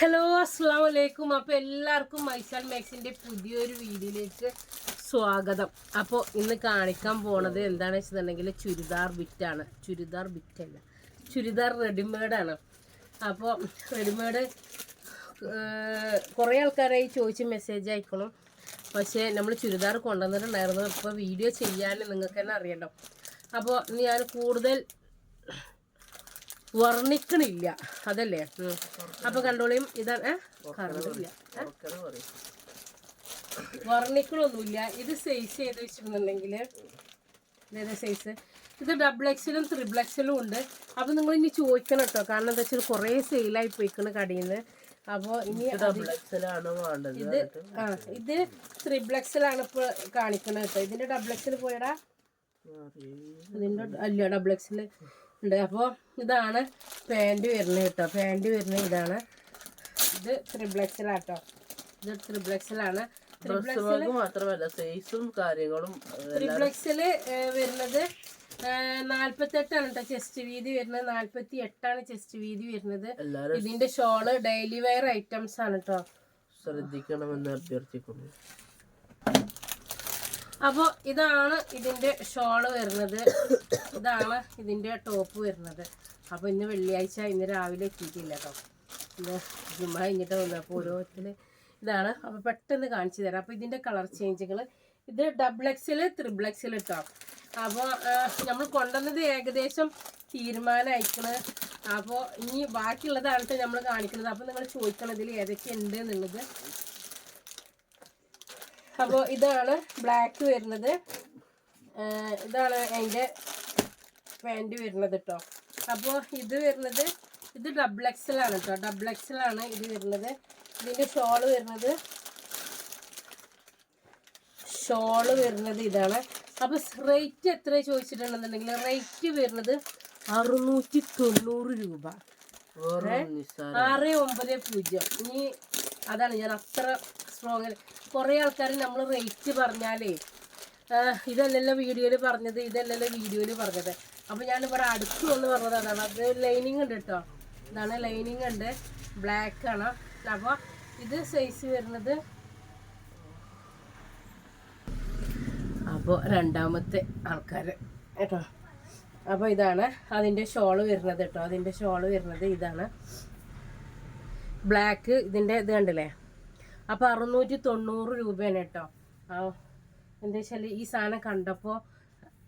Hello അസ്സാം വലൈക്കും അപ്പോൾ എല്ലാവർക്കും മൈസാൽ മാക്സിന്റെ പുതിയൊരു വീഡിയോയിലേക്ക് സ്വാഗതം. അപ്പോൾ ഇന്ന് കാണിക്കാൻ പോണത് എന്താണെന്ന് വെച്ചിട്ടുണ്ടെങ്കിൽ ചുരിദാർ ബിറ്റാണ് ചുരിദാർ ബിറ്റല്ല ചുരിദാർ റെഡിമെയ്ഡാണ് അപ്പോൾ റെഡിമേഡ് കുറേ ആൾക്കാരായി ചോദിച്ച് മെസ്സേജ് അയക്കണം. പക്ഷേ നമ്മൾ ചുരിദാർ കൊണ്ടുവന്നിട്ടുണ്ടായിരുന്നു. ഇപ്പോൾ വീഡിയോ ചെയ്യാൻ നിങ്ങൾക്ക് തന്നെ അറിയണ്ടോ? അപ്പോൾ ഞാൻ കൂടുതൽ വർണിക്കണില്ല. അതല്ലേ. അപ്പൊ കണ്ടോളിയും ഇതാണ് കറണ്ടില്ല. വർണിക്കണൊന്നുമില്ല. ഇത് സൈസ് ചെയ്ത് വെച്ചിട്ടുണ്ടെങ്കിൽ സൈസ് ഇത് ഡബിൾ എക്സിലും ത്രിബിൾ എക്സിലും ഉണ്ട്. അപ്പോൾ നിങ്ങൾ ഇനി ചോദിക്കണം കേട്ടോ. കാരണം എന്താ വെച്ചാൽ കുറേ സെയിലായി പോയിക്കണ് കടയിൽ നിന്ന് അപ്പോൾ ഇനി ഇത് ആ ഇത് ത്രിബിൾ എക്സലാണ് ഇപ്പോൾ കാണിക്കണത് കേട്ടോ. ഇതിന്റെ ഡബിൾ എക്സിൽ പോയടാ. ഇതിന്റെ അല്ല ഡബിൾ എക്സൽ ഉണ്ട്. അപ്പോൾ ഇതാണ് പാന്റ് വരുന്നത് കേട്ടോ. പാന്റ് വരുന്നത് ഇതാണ്. ഇത് ത്രിബ്ലക്സിലാട്ടോ. ഇത് ത്രിബ്ലക്സിലാണ്. ഡ്രസ്സുകൾക്ക് മാത്രമല്ല സൈസും കാര്യങ്ങളും ത്രിബിൾ എക്സൽ വരുന്നത് നാല്പത്തെട്ടാണ് കേട്ടോ ചെസ്റ്റ് വീതി വരുന്നത്. നാൽപ്പത്തി എട്ടാണ് ചെസ്റ്റ് വീതി വരുന്നത്. ഇതിന്റെ ഷോൾ ഡെയിലി വെയർ ഐറ്റംസ് ആണ് കേട്ടോ. ശ്രദ്ധിക്കണമെന്ന് അഭ്യർത്ഥിക്കുന്നു. അപ്പോൾ ഇതാണ് ഇതിന്റെ ഷോൾ വരുന്നത്. ഇതാണ് ഇതിന്റെ ടോപ്പ് വരുന്നത്. അപ്പോൾ ഇന്ന് വെള്ളിയാഴ്ച ഇന്ന് രാവിലെ എത്തിയിട്ടില്ല കേട്ടോ. ഇന്ന് ജുമ കഴിഞ്ഞിട്ട് വന്നപ്പോൾ ഓരോരുത്തർ ഇതാണ്. അപ്പോൾ പെട്ടെന്ന് കാണിച്ചു തരാം. അപ്പോൾ ഇതിന്റെ കളർ ചേഞ്ചുകൾ ഇത് ഡബിൾ എക്സിൽ ത്രിബിൾ എക്സിൽ ഇട്ടോ. അപ്പോൾ നമ്മൾ കൊണ്ടുവന്നത് ഏകദേശം തീരുമാനമായിക്കണ് അപ്പോൾ ഇനി ബാക്കിയുള്ളതാണ് നമ്മൾ കാണിക്കുന്നത് അപ്പോൾ നിങ്ങൾ ചോദിക്കണം ഇതിൽ ഏതൊക്കെ ഉണ്ട് എന്നുള്ളത് അപ്പോൾ ഇതാണ് ബ്ലാക്ക് വരുന്നത്. ഇതാണ് അതിന്റെ പാന്റ് വരുന്നത് കേട്ടോ അപ്പോൾ ഇത് വരുന്നത് ഇത് ഡബിൾ എക്സലാണ് കേട്ടോ ഡബിൾ എക്സലാണ് ഇത് വരുന്നത്. ഇതിന്റെ ഷോൾ വരുന്നത്. ഷോൾ വരുന്നത് ഇതാണ്. അപ്പോൾ റേറ്റ് എത്ര ചോദിച്ചിട്ടുണ്ടെന്നുണ്ടെങ്കിൽ റേറ്റ് വരുന്നത് അറുന്നൂറ്റി തൊണ്ണൂറ് രൂപ ആറ് ഒമ്പത് പൂജ്യം. ഇനി അതാണ് ഞാൻ അത്ര സ്ട്രോങ് കുറേ ആൾക്കാർ നമ്മൾ റേറ്റ് പറഞ്ഞാലേ ഇതല്ലല്ലോ വീഡിയോയിൽ പറഞ്ഞത് ഇതല്ലല്ലോ വീഡിയോയിൽ പറഞ്ഞത്. അപ്പോൾ ഞാൻ ഇവിടെ അടുത്ത് വന്ന് പറഞ്ഞത് അതാണ് അത് ലൈനിങ് ഉണ്ട് കേട്ടോ ഇതാണ് ലൈനിങ് ഉണ്ട്. ബ്ലാക്ക് ആണ്. അപ്പോൾ ഇത് സൈസ് വരുന്നത് അപ്പോൾ രണ്ടാമത്തെ ആൾക്കാർ കേട്ടോ. അപ്പോൾ ഇതാണ് അതിന്റെ ഷോൾ വരുന്നത് കേട്ടോ അതിന്റെ ഷോൾ വരുന്നത് ഇതാണ്. ബ്ലാക്ക് ഇതിന്റെ ഇത് കണ്ടില്ലേ? അപ്പോൾ അറുന്നൂറ്റി തൊണ്ണൂറ് രൂപയാണ് കേട്ടോ. എന്താ വെച്ചാൽ ഈ സാധനം കണ്ടപ്പോൾ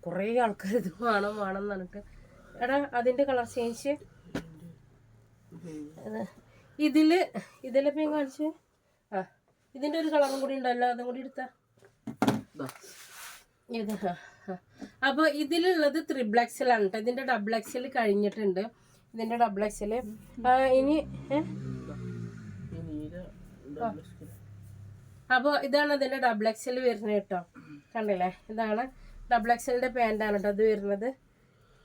കുറേ ആൾക്കാർ ഇത് വേണം വേണം എന്ന് പറഞ്ഞിട്ട്. എടാ അതിന്റെ കളർ ചേഞ്ച് ഇതിൽ ഇതിലിപ്പോൾ ഞാൻ കാണിച്ചു. ആ ഇതിന്റെ ഒരു കളറും കൂടി ഉണ്ടല്ലോ അതും കൂടി എടുത്താ. ഇത് അപ്പോൾ ഇതിലുള്ളത് ത്രിബിൾ എക്സലാണ് കേട്ടോ ഇതിന്റെ ഡബിൾ എക്സൽ കഴിഞ്ഞിട്ടുണ്ട്. ഇതിന്റെ ഡബിൾ എക്സൽ ഇനി ഏ? ഈ നീല double XL. അപ്പോൾ ഇതാണ് അതിന്റെ ഡബിൾ എക്സൽ വരുന്നത് കേട്ടോ. കണ്ടില്ലേ? ഇതാണ് ഡബിൾ എക്സലിന്റെ പാന്റാണ് കേട്ടോ അത് വരുന്നത്.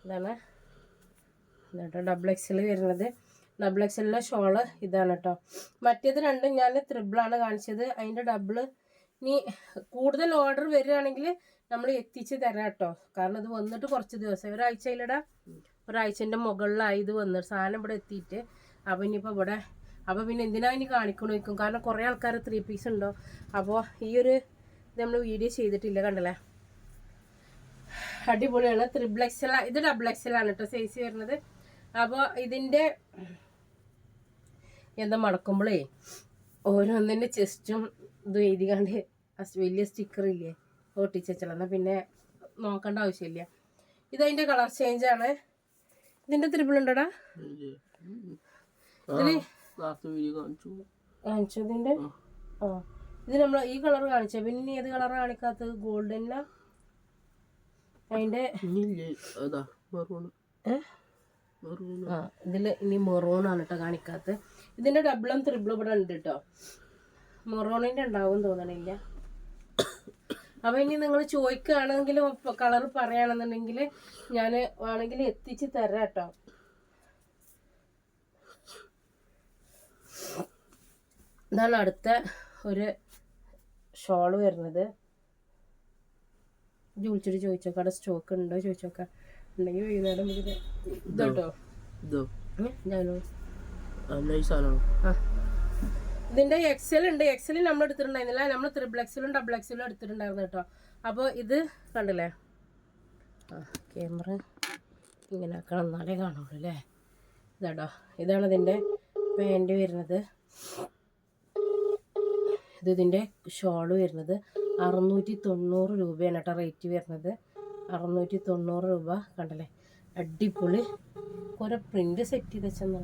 ഇതാണ് കേട്ടോ ഡബിൾ എക്സൽ വരുന്നത്. ഡബിൾ എക്സലിന്റെ ഷോൾ ഇതാണ് കേട്ടോ. മറ്റേത് രണ്ടും ഞാൻ ത്രിബിളാണ് കാണിച്ചത്. അതിന്റെ ഡബിൾ ഇനി കൂടുതൽ ഓർഡർ വരികയാണെങ്കിൽ നമ്മൾ എത്തിച്ച് തരാം കേട്ടോ. കാരണം ഇത് വന്നിട്ട് കുറച്ച് ദിവസം. ഒരാഴ്ചയിലിടാം ഒരാഴ്ചന്റെ മുകളിലായി ഇത് വന്നിട്ട് സാധനം ഇവിടെ എത്തിയിട്ട്. അപ്പം ഇനിയിപ്പോൾ ഇവിടെ അപ്പോൾ പിന്നെ എന്തിനാ ഇനി കാണിക്കണു കാരണം കുറേ ആൾക്കാർ ത്രീ പീസ് ഉണ്ടോ? അപ്പോൾ ഈ ഒരു ഇത് നമ്മൾ വീഡിയോ ചെയ്തിട്ടില്ല കണ്ടല്ലേ? അടിപൊളിയാണ്. ത്രിബിൾ എക്സൽ ഇത് ഡബിൾ എക്സൽ ആണ് കേട്ടോ സൈസ് വരുന്നത്. അപ്പോൾ ഇതിന്റെ എന്താ മടക്കുമ്പോഴേ ഓരോന്നിന്റെ ചെസ്റ്റും ഇത് എഴുതികാണ്ട് അസ് വലിയ സ്റ്റിക്കർ ഇല്ലേ ഒട്ടിച്ചാൽ എന്നാൽ പിന്നെ നോക്കേണ്ട ആവശ്യമില്ല. ഇതതിന്റെ കളർ ചേഞ്ച് ആണ്. ഇതിന്റെ ത്രിബിൾ ഉണ്ടോടാ? ഇത്. നേരത്തെ വീഡിയോ കാണിച്ചു കാണിച്ചതിന്റെ ആ. ഇത് നമ്മൾ ഈ കളർ കാണിച്ച. പിന്നെ ഇനി ഏത് കളർ കാണിക്കാത്തത്? ഗോൾഡനില അതിന്റെ ഇതിൽ അതാ മെറൂൺ ഏ? മെറൂൺ ആ ഇതിൽ ഇനി മൊറോൺ ആണ് കേട്ടോ കാണിക്കാത്തത്. ഇതിന്റെ ഡബിളും ത്രിബിളും ഇവിടെ ഉണ്ട് കേട്ടോ. മൊറോണിന്റെ ഉണ്ടാവും തോന്നണില്ല. അപ്പൊ ഇനി നിങ്ങൾ ചോദിക്കുകയാണെങ്കിൽ കളർ പറയുകയാണെന്നുണ്ടെങ്കിൽ ഞാൻ വേണമെങ്കിൽ എത്തിച്ച് തരാം കേട്ടോ. ഇതാണ് അടുത്ത ഒരു ഷോൾ വരുന്നത്. ഇത് വിളിച്ചിട്ട് ചോദിച്ചോക്കാം. അവിടെ സ്റ്റോക്ക് ഉണ്ടോ ചോദിച്ചോക്കാം. ഉണ്ടെങ്കിൽ വൈകുന്നേരം ഇത് ഇതോട്ടോ ഞാനോ. ഇതിന്റെ എക്സൽ ഉണ്ട്. എക്സൽ നമ്മൾ എടുത്തിട്ടുണ്ടായിരുന്നില്ല. നമ്മൾ ത്രിബിൾ എക്സലും ഡബിൾ എക്സലും എടുത്തിട്ടുണ്ടായിരുന്നു കേട്ടോ. അപ്പോൾ ഇത് കണ്ടില്ലേ? ആ ക്യാമറ ഇങ്ങനെ ആക്കണം എന്നാലേ കാണുള്ളൂ അല്ലേ? ഇതാട്ടോ ഇതാണ് ഇതിന്റെ പാന്റ് വരുന്നത്. ഇത് ഇതിന്റെ ഷോൾ വരുന്നത് അറുന്നൂറ്റി തൊണ്ണൂറ് രൂപയാണ് കേട്ടോ റേറ്റ് വരുന്നത്. അറുന്നൂറ്റി തൊണ്ണൂറ് രൂപ കണ്ടല്ലേ? അടിപൊളി. കുറെ പ്രിന്റ് സെറ്റ് ചെയ്ത് വെച്ചെന്നാ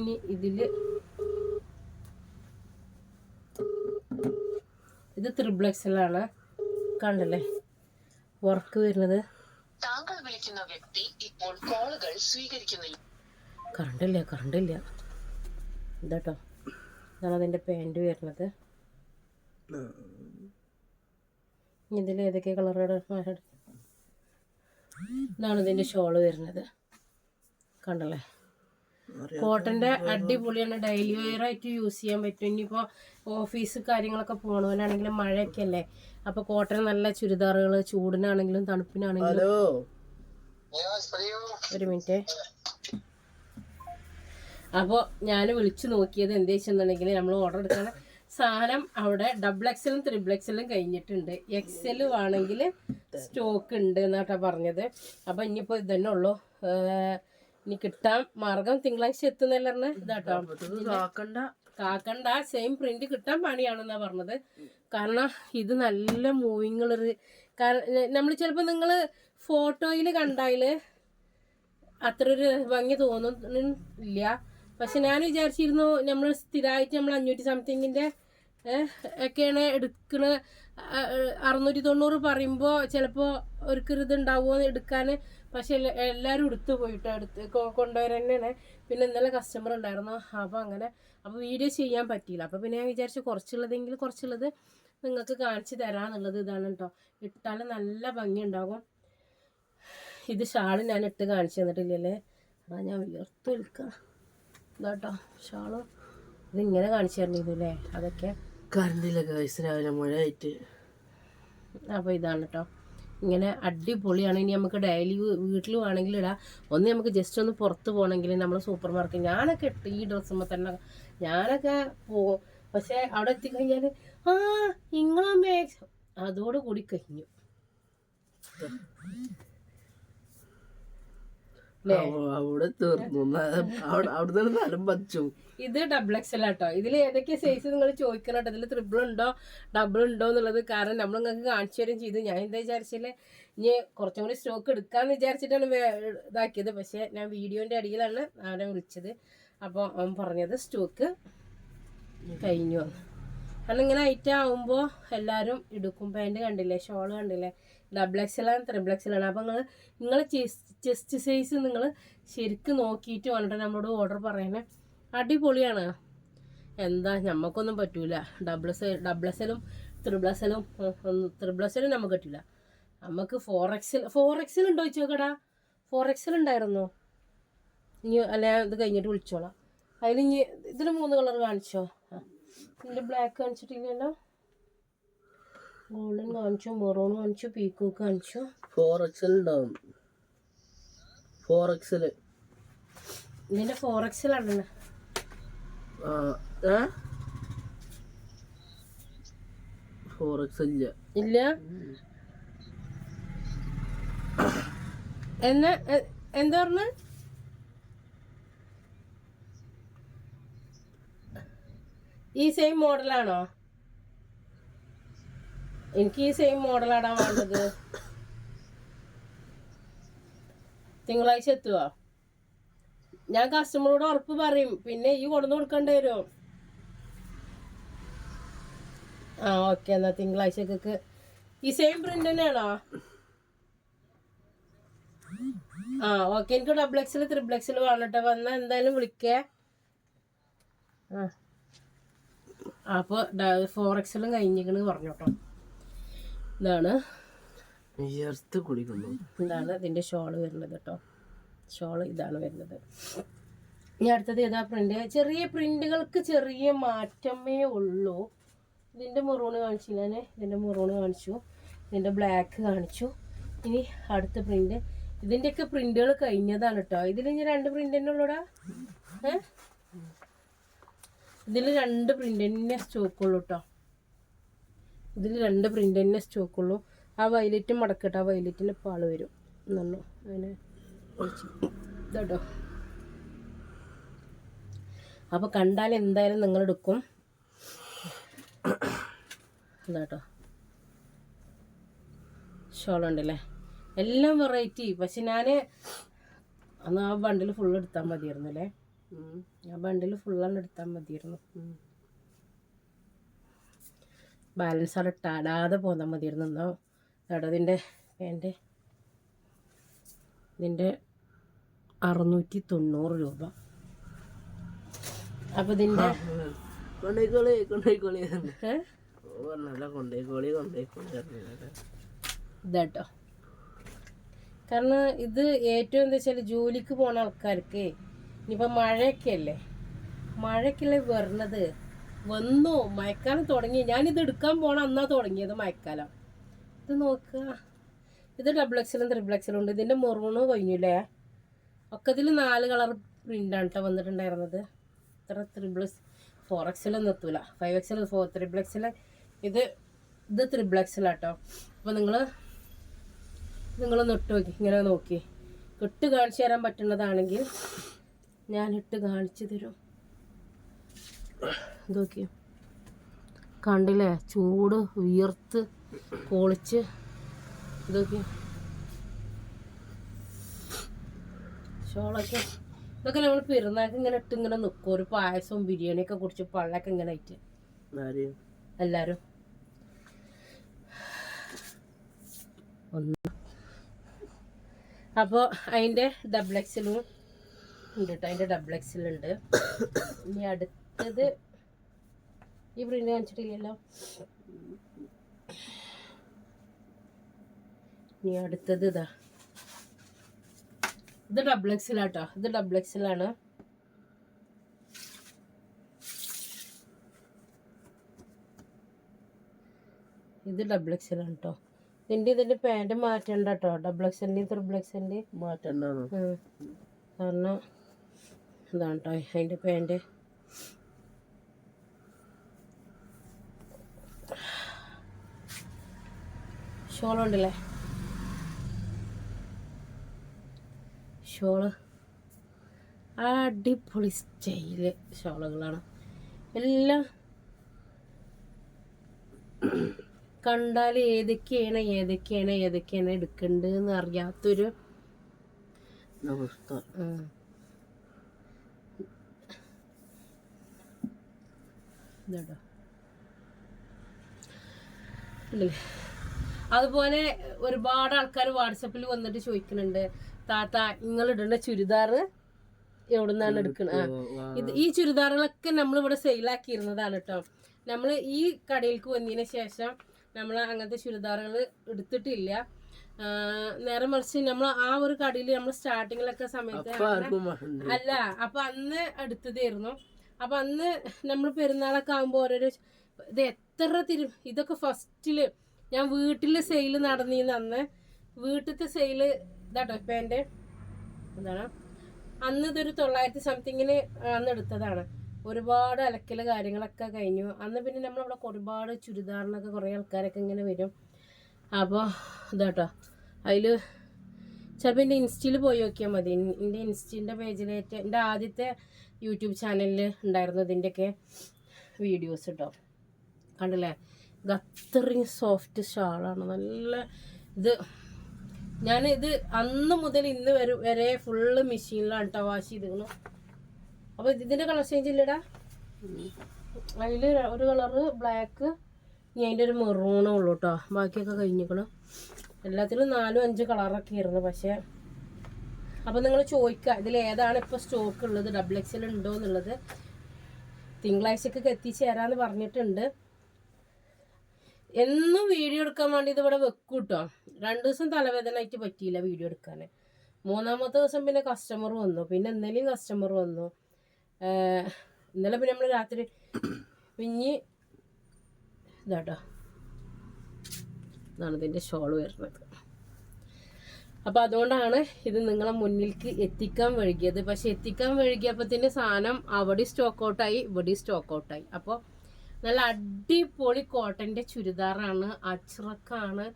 ഇനി ഇതിൽ ഇത് ത്രിബ്ലക്സിലാണ് കണ്ടല്ലേ? വർക്ക് വരുന്നത്. താങ്കൾ വിളിക്കുന്ന വ്യക്തി ഇപ്പോൾ കോളുകൾ സ്വീകരിക്കുന്നില്ല. കറണ്ടില്ല കറണ്ടില്ല. ഇതാട്ടോ. ഇതാണ് അതിന്റെ പാന്റ് വരുന്നത്. ഇതിൽ ഏതൊക്കെ കളറുടെ ഇതാണ് ഇതിന്റെ ഷോൾ വരുന്നത്. കണ്ടല്ലേ? കോട്ടന്റെ അടിപൊളിയാണ്. ഡെയിലി വെയർ ആയിട്ട് യൂസ് ചെയ്യാൻ പറ്റും. ഇനിയിപ്പോൾ ഓഫീസ് കാര്യങ്ങളൊക്കെ പോകണവനാണെങ്കിലും മഴയൊക്കെ അല്ലേ? അപ്പോൾ കോട്ടൺ നല്ല ചുരിദാറുകൾ ചൂടിനാണെങ്കിലും തണുപ്പിനാണെങ്കിലും ഒരു മിനിറ്റ് അപ്പോൾ ഞാൻ വിളിച്ചു നോക്കിയത് എന്താ വെച്ചെന്നുണ്ടെങ്കിൽ നമ്മൾ ഓർഡർ എടുക്കുന്ന സാധനം അവിടെ ഡബിൾ എക്സലും ത്രിബിൾ എക്സലും കഴിഞ്ഞിട്ടുണ്ട്. എക്സലും ആണെങ്കിൽ സ്റ്റോക്ക് ഉണ്ട് എന്നാട്ടാ പറഞ്ഞത്. അപ്പോൾ ഇനിയിപ്പോൾ ഇതന്നെ ഉള്ളൂ. ഉള്ളു ഇനി കിട്ടാൻ മാർഗം തിങ്കളാഴ്ച എത്തുന്നല്ലേ പറഞ്ഞ? ഇതാട്ടോ. കാക്കണ്ട. കാക്കണ്ട. സെയിം പ്രിന്റ് കിട്ടാൻ പണിയാണെന്നാ പറഞ്ഞത്. കാരണം ഇത് നല്ല മൂവിങ് ഉള്ളൊരു കാരണം നമ്മൾ ചിലപ്പോൾ നിങ്ങൾ ഫോട്ടോയിൽ കണ്ടാൽ അത്ര ഒരു ഭംഗി തോന്നുന്നില്ല. പക്ഷെ ഞാൻ വിചാരിച്ചിരുന്നു നമ്മൾ സ്ഥിരമായിട്ട് നമ്മൾ അഞ്ഞൂറ്റി സംതിങ്ങിന്റെ ഒക്കെയാണ് എടുക്കണ അറുന്നൂറ്റി തൊണ്ണൂറ് പറയുമ്പോൾ ചിലപ്പോൾ ഒരു ഇത് ഉണ്ടാവുമോ എടുക്കാൻ പക്ഷെ എല്ലാ- എല്ലാവരും എടുത്തു പോയിട്ടോ എടുത്ത് കൊ- കൊണ്ടുവരാൻ തന്നെയാണ് പിന്നെ ഇന്നലെ കസ്റ്റമർ ഉണ്ടായിരുന്നു. അപ്പോൾ അങ്ങനെ അപ്പോൾ വീഡിയോ ചെയ്യാൻ പറ്റിയില്ല. അപ്പോൾ പിന്നെ ഞാൻ വിചാരിച്ചു കുറച്ചുള്ളതെങ്കിൽ കുറച്ചുള്ളത് നിങ്ങൾക്ക് കാണിച്ചു തരാമെന്നുള്ളത് ഇതാണ് കേട്ടോ. ഇട്ടാൽ നല്ല ഭംഗി ഉണ്ടാകും ഇത് ഷാൾ ഞാൻ ഇട്ട് കാണിച്ചു തന്നിട്ടില്ലല്ലേ? അതാ ഞാൻ ഉയർത്തു വിൽക്കാം ഇതാട്ടോ ഷാൾ. ഇതിങ്ങനെ കാണിച്ചു തരണില്ലേ അതൊക്കെ. കറണ്ടില്ല ഗൈസ് രാവിലെ മഴയായിട്ട് അപ്പോൾ ഇതാണ് കേട്ടോ ഇങ്ങനെ അടിപൊളിയാണ്. ഇനി നമുക്ക് ഡെയിലി വീട്ടിൽ വേണമെങ്കിൽ ഇടാം. ഒന്ന് നമുക്ക് ജസ്റ്റ് ഒന്ന് പുറത്ത് പോകണമെങ്കിൽ നമ്മൾ സൂപ്പർ മാർക്കറ്റ് ഞാനൊക്കെ ഇട്ട് ഈ ഡ്രസ്സുമ്പോൾ തന്നെ ഞാനൊക്കെ പോകും. പക്ഷേ അവിടെ എത്തിക്കഴിഞ്ഞാൽ ആ നിങ്ങളാ അതോട് അതോടുകൂടി കഴിഞ്ഞു. അവിടെ തീർന്നു. അവിടെ അവിടുന്ന് നിലം ഇത് ഡബിൾ എക്സൽ ആട്ടോ. ഇതിൽ ഏതൊക്കെ സൈസ് നിങ്ങൾ ചോദിക്കണം കേട്ടോ ഇതിൽ ത്രിബിൾ ഉണ്ടോ? ഡബിൾ ഉണ്ടോ എന്നുള്ളത് കാരണം നമ്മൾ നിങ്ങൾക്ക് കാണിച്ചു തരും ചെയ്തു. ഞാൻ എന്താ വിചാരിച്ചില്ലേ? ഇനി കുറച്ചും കൂടി സ്റ്റോക്ക് എടുക്കാന്ന് വിചാരിച്ചിട്ടാണ് ഇതാക്കിയത്. പക്ഷേ ഞാൻ വീഡിയോന്റെ അടിയിലാണ് അവനെ വിളിച്ചത്. അപ്പോൾ അവൻ പറഞ്ഞത് സ്റ്റോക്ക് കഴിഞ്ഞു കാരണം ഇങ്ങനെ ഐറ്റം ആവുമ്പോൾ എല്ലാവരും എടുക്കും. പാന്റ് കണ്ടില്ലേ? ഷോൾ കണ്ടില്ലേ? ഡബിൾ എക്സലാണ് ത്രിബിൾ എക്സലാണ് അപ്പോൾ നിങ്ങൾ നിങ്ങളെ ചെസ്റ്റ് സൈസ് നിങ്ങൾ ശരിക്കും നോക്കിയിട്ട് വന്നിട്ട് നമ്മളോട് ഓർഡർ പറയണേ. അടിപൊളിയാണ്. എന്താ നമുക്കൊന്നും പറ്റൂല. ഡബിൾ എസ് ഡബിൾ എസലും ത്രിബിൾ എസലും ഒന്നും ത്രിബിൾ എസലും നമുക്ക് പറ്റില്ല നമുക്ക് ഫോർ എക്സൽ ഫോർ എക്സൽ ഉണ്ടോ ചോക്കടാ ഫോർ എക്സൽ ഉണ്ടായിരുന്നോ? ഇനി അല്ല ഇത് കഴിഞ്ഞിട്ട് വിളിച്ചോളാം. അതിൽ ഇനി ഇതിൽ മൂന്ന് കളർ കാണിച്ചോ? ഇതിന്റെ ബ്ലാക്ക് കാണിച്ചിട്ടില്ലല്ലോ. ഗോൾഡൻ കാണിച്ചു മെറൂൺ കാണിച്ചു പീക്കോക്ക് കാണിച്ചു? ഫോർ എക്സൽ ഉണ്ടാവും. ഫോർ എക്സൽ ഇതിന്റെ ഫോർ ഇല്ല. ഇല്ല? എന്നാ എന്താ പറഞ്ഞ? ഈ സെയിം മോഡലാണോ എനിക്ക് ഈ സെയിം മോഡലാടാ വേണ്ടത്. തിങ്കളാഴ്ച എത്തുവോ? ഞാൻ കസ്റ്റമറോട് ഉറപ്പ് പറയും. പിന്നെ ഈ കൊണ്ടു കൊടുക്കേണ്ടി വരും. ആ ഓക്കെ എന്നാ തിങ്കളാഴ്ചക്ക് ഈ സെയിം പ്രിന്റ് തന്നെയാണോ? ആ ഓക്കെ എനിക്ക് ഡബിൾ എക്സിൽ ത്രിബിൾ എക്സിൽ വേണട്ടെ വന്ന എന്തായാലും വിളിക്കേ. ആ. അപ്പോൾ ഫോർ എക്സിലും കഴിഞ്ഞിരിക്കണെന്ന് പറഞ്ഞോട്ടോ. ഇതാണ്. വിയർത്ത് കുടിക്കുന്നു ഇതാണ് ഇതിന്റെ ഷോൾ വരുന്നത് കേട്ടോ. ഷോൾ ഇതാണ് വരുന്നത്. ഇനി അടുത്തത് ഏതാ പ്രിന്റ് ചെറിയ പ്രിന്റുകൾക്ക് ചെറിയ മാറ്റമേ ഉള്ളൂ. ഇതിന്റെ മെറൂണ് കാണിച്ചു ഞാൻ ഇതിന്റെ മെറൂണ് കാണിച്ചു. ഇതിന്റെ ബ്ലാക്ക് കാണിച്ചു. ഇനി അടുത്ത പ്രിന്റ് ഇതിന്റെയൊക്കെ പ്രിന്റുകൾ കഴിഞ്ഞതാണ് കേട്ടോ. ഇതിൽ ഇനി രണ്ട് പ്രിന്റ് തന്നെ ഉള്ളൂടാ. ഇതിൽ രണ്ട് പ്രിന്റ് തന്നെ സ്റ്റോക്കുള്ളൂ കേട്ടോ. ഇതിൽ രണ്ട് പ്രിന്റ് തന്നെ സ്റ്റോക്ക് ഉള്ളൂ. ആ വൈലറ്റ് മടക്കട്ടെ ആ വൈലറ്റിന് പാൾ വരും. എന്നുള്ളു അങ്ങനെ ഇതാട്ടോ. അപ്പോൾ കണ്ടാൽ എന്തായാലും നിങ്ങൾ എടുക്കും. അതാട്ടോ ഷോളുണ്ടല്ലേ എല്ലാം വെറൈറ്റി പക്ഷെ ഞാൻ അന്ന് ആ ബണ്ടിൽ ഫുൾ എടുത്താൽ മതിയായിരുന്നു അല്ലേ. ആ ബണ്ടിൽ ഫുള്ളാണ് എടുത്താൽ മതിയായിരുന്നു. ബാലൻസ് അവിടെ ഇട്ടാടാതെ പോന്നാൽ മതിയായിരുന്നു എന്നോ ഇതിന്റെ എന്റെ ഇതിന്റെ അറുന്നൂറ്റി തൊണ്ണൂറ് രൂപ. അപ്പോൾ ഇതിന്റെ? പറഞ്ഞല്ല ഇതാട്ടോ. കാരണം ഇത് ഏറ്റവും എന്താ വെച്ചാൽ ജോലിക്ക് പോണ ആൾക്കാർക്ക് ഇനിയിപ്പോൾ മഴയൊക്കെ അല്ലേ മഴയ്ക്കല്ലേ വരണത്? വന്നു മഴക്കാലം തുടങ്ങി. ഞാനിത് എടുക്കാൻ പോണ അന്നാ തുടങ്ങിയത് മഴക്കാലം. ഇത് നോക്കുക ഇത് ഡബിൾ എക്സലും ത്രിബിൾ എക്സലും ഉണ്ട്. ഇതിന്റെ മുറുകണോ കഴിഞ്ഞില്ലേ? ഒക്കെ ഇതിൽ നാല് കളർ പ്രിന്റാണ് കേട്ടോ വന്നിട്ടുണ്ടായിരുന്നത്. ഇത്ര ത്രിബിൾ ഫോർ എക്സലൊന്നും എത്തൂല five XL four triple XL ഇത് ഇത് ത്രിബിൾ എക്സലാട്ടോ അപ്പോൾ നിങ്ങൾ നിങ്ങൾ ഇട്ട് നോക്കി. ഇങ്ങനെ നോക്കി. ഇട്ട് കാണിച്ചു തരാൻ പറ്റുന്നതാണെങ്കിൽ ഞാൻ ഇട്ട് കാണിച്ചു തരും. നോക്കി കണ്ടില്ലേ? ചൂട് ഉയർത്ത് പൊളിച്ച് ഇതൊക്കെ. ഷോളൊക്കെ ഇതൊക്കെ നമ്മൾ പെരുന്നാൾക്ക് ഇങ്ങനെ ഇട്ട് ഇങ്ങനെ നിൽക്കും ഒരു പായസവും ബിരിയാണിയൊക്കെ കുടിച്ച് പള്ളൊക്കെ ഇങ്ങനെ ആയിട്ട്. എല്ലാരും. ഒന്ന്. അപ്പോൾ അതിന്റെ ഡബിൾ എക്സിലും ഉണ്ട് കേട്ടോ അതിന്റെ ഡബിൾ എക്സിലുണ്ട് ഇനി അടുത്തത് ഈ പ്രിന്റ് കാണിച്ചിട്ടില്ലല്ലോ. ഇനി അടുത്തത് ഇതാ. ഇത് ഡബിൾ എക്സലാട്ടോ ഇത് ഡബിൾ എക്സലാണ് ഇത് ഡബിൾ എക്സലാണ് കേട്ടോ ഇതിന്റെ ഇതിന്റെ പാന്റ് മാറ്റണ്ട കേട്ടോ ഡബിൾ എക്സലിന്റെയും ത്രിബിൾ എക്സലിന്റെയും മാറ്റണ്ട കാരണം ഇതാണ് കേട്ടോ അതിന്റെ പാന്റ് ഷോളുണ്ടല്ലേ? ഷോൾ. അടിപൊളി സ്റ്റൈൽ ഷോളുകളാണ്. എല്ലാം കണ്ടാൽ ഏതൊക്കെയാണ് ഏതൊക്കെയാണ് ഏതൊക്കെയാണ് എടുക്കേണ്ടതെന്ന് അറിയാത്തൊരു അവസ്ഥ. ഇതാട്ടോ. അതുപോലെ ഒരുപാട് ആൾക്കാർ വാട്സപ്പിൽ വന്നിട്ട് ചോദിക്കുന്നുണ്ട് താത്ത നിങ്ങൾ ഇടുന്ന എവിടെ എവിടുന്നാണ് എടുക്കുന്നത് ഇത് ഈ ചുരിദാറുകളൊക്കെ നമ്മൾ ഇവിടെ സെയിലാക്കിയിരുന്നതാണ് കേട്ടോ നമ്മൾ ഈ കടയിലേക്ക് വന്നതിന് ശേഷം നമ്മൾ അങ്ങനത്തെ ചുരിദാറുകൾ എടുത്തിട്ടില്ല. നേരെ മറിച്ച് നമ്മൾ ആ ഒരു കടയിൽ നമ്മൾ സ്റ്റാർട്ടിങ്ങിലൊക്കെ സമയത്ത് അല്ല അപ്പൊ അന്ന് എടുത്തതായിരുന്നു. അപ്പൊ അന്ന് നമ്മൾ പെരുന്നാളൊക്കെ ആകുമ്പോൾ ഓരോരോ ഇത് എത്ര തിരു ഇതൊക്കെ ഫസ്റ്റിൽ ഞാൻ വീട്ടിൽ സെയിൽ നടന്നിന്ന് അന്ന്. വീട്ടിലത്തെ സെയിൽ ഇതാട്ടോ ഇപ്പൊ എന്റെ എന്താണ്? അന്ന് ഇതൊരു തൊള്ളായിരത്തി സംതിങ്ങിന് അന്ന് എടുത്തതാണ്. ഒരുപാട് അലക്കൽ കാര്യങ്ങളൊക്കെ കഴിഞ്ഞു. അന്ന് പിന്നെ നമ്മളവിടെ ഒരുപാട് ചുരിദാറിനൊക്കെ കുറേ ആൾക്കാരൊക്കെ ഇങ്ങനെ വരും. അപ്പോൾ ഇതാട്ടോ. അതിൽ ചിലപ്പോൾ എന്റെ ഇൻസ്റ്റയിൽ പോയി നോക്കിയാൽ മതി. എന്റെ ഇൻസ്റ്റന്റെ പേജിലേറ്റ് എന്റെ ആദ്യത്തെ യൂട്യൂബ് ചാനലിൽ ഉണ്ടായിരുന്നു ഇതിന്റെയൊക്കെ വീഡിയോസ് കേട്ടോ. കണ്ടില്ലേ? ഇത് അത്രയും സോഫ്റ്റ് ഷാളാണ്. നല്ല ഇത് ഞാൻ ഇത് അന്ന് മുതൽ ഇന്ന് വരെ വരെ ഫുള്ള് മെഷീനിലാണ് കേട്ടോ വാഷ് ചെയ്തിരുന്നു. അപ്പോൾ ഇതിന്റെ കളർ ചേഞ്ച് ഇല്ലടാ. അതിൽ ഒരു കളറ് ബ്ലാക്ക് ഇനി അതിന്റെ ഒരു മെറൂണേ ഉള്ളൂ കേട്ടോ ബാക്കിയൊക്കെ കഴിഞ്ഞിരിക്കണം എല്ലാത്തിലും നാലും അഞ്ച് കളറൊക്കെ ആയിരുന്നു പക്ഷേ. അപ്പോൾ നിങ്ങൾ ചോദിക്കുക ഇതിൽ ഏതാണ് ഇപ്പോൾ സ്റ്റോക്ക് ഉള്ളത്? ഡബിൾ എക്സൽ ഉണ്ടോ എന്നുള്ളത്. തിങ്കളാഴ്ചക്കൊക്കെ എത്തിച്ചേരാന്ന് പറഞ്ഞിട്ടുണ്ട്. എന്നും വീഡിയോ എടുക്കാൻ വേണ്ടി ഇത് ഇവിടെ വെക്കും കേട്ടോ രണ്ട് ദിവസം തലവേദനയായിട്ട് പറ്റിയില്ല വീഡിയോ എടുക്കാൻ മൂന്നാമത്തെ ദിവസം പിന്നെ കസ്റ്റമർ വന്നു. പിന്നെ ഇന്നലെയും കസ്റ്റമർ വന്നു. ഇന്നലെ പിന്നെ നമ്മൾ രാത്രി പിഞ്ഞ് ഇതാട്ടോ. ഇതാണ് ഇതിന്റെ ഷോൾ വരുന്നത്. അപ്പോൾ അതുകൊണ്ടാണ് ഇത് നിങ്ങളെ മുന്നിലേക്ക് എത്തിക്കാൻ വഴുകിയത്. പക്ഷെ എത്തിക്കാൻ വഴുകിയപ്പോൾ തന്നെ സാധനം അവിടെ സ്റ്റോക്ക് ഔട്ടായി ഇവിടെ സ്റ്റോക്ക് ഔട്ടായി അപ്പോൾ നല്ല അടിപൊളി കോട്ടന്റെ ചുരിദാറാണ്. അച്ചറക്കാണ്.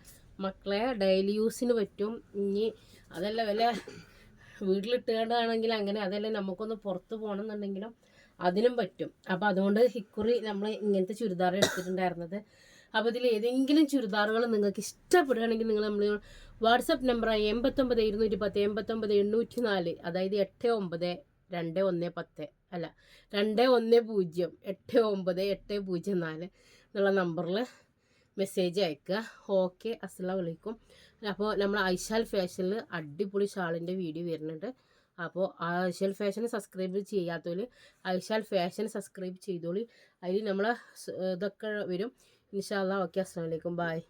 മക്കളെ ഡെയിലി യൂസിന് പറ്റും. ഇനി അതല്ല വല്ല വീട്ടിലിട്ടുകൊണ്ടാണെങ്കിൽ അങ്ങനെ അതല്ല നമുക്കൊന്ന് പുറത്ത് പോകണമെന്നുണ്ടെങ്കിലും അതിനും പറ്റും. അപ്പോൾ അതുകൊണ്ട് ഹിക്കുറി നമ്മൾ ഇങ്ങനത്തെ ചുരിദാർ എടുത്തിട്ടുണ്ടായിരുന്നത്. അപ്പോൾ ഇതിൽ ഏതെങ്കിലും ചുരിദാറുകൾ നിങ്ങൾക്ക് ഇഷ്ടപ്പെടുകയാണെങ്കിൽ നിങ്ങൾ നമ്മൾ വാട്സപ്പ് നമ്പറായി എൺപത്തൊമ്പത് ഇരുന്നൂറ്റി പത്ത് എൺപത്തൊമ്പത് എണ്ണൂറ്റി നാല് അതായത് എട്ട് ഒമ്പത് രണ്ട് ഒന്ന് പത്ത്. അല്ല രണ്ട് ഒന്ന് പൂജ്യം എട്ട് ഒമ്പത് എട്ട് പൂജ്യം നാല് എന്നുള്ള നമ്പറിൽ മെസ്സേജ് അയക്കുക. ഓക്കെ അസ്സലാം വലൈക്കും അപ്പോൾ നമ്മൾ ഐശാൽ ഫാഷനിൽ അടിപൊളി ഷാളിന്റെ വീഡിയോ വരുന്നുണ്ട്. അപ്പോൾ ഐശാൽ ഫാഷൻ സബ്സ്ക്രൈബ് ചെയ്യാത്തവർ ഐശാൽ ഫാഷൻ സബ്സ്ക്രൈബ് ചെയ്തോളി. അതിൽ നമ്മൾ ഇതൊക്കെ വരും. ഇൻഷാല്ലാ ഓക്കെ അസ്സാം വലൈക്കും ബായ്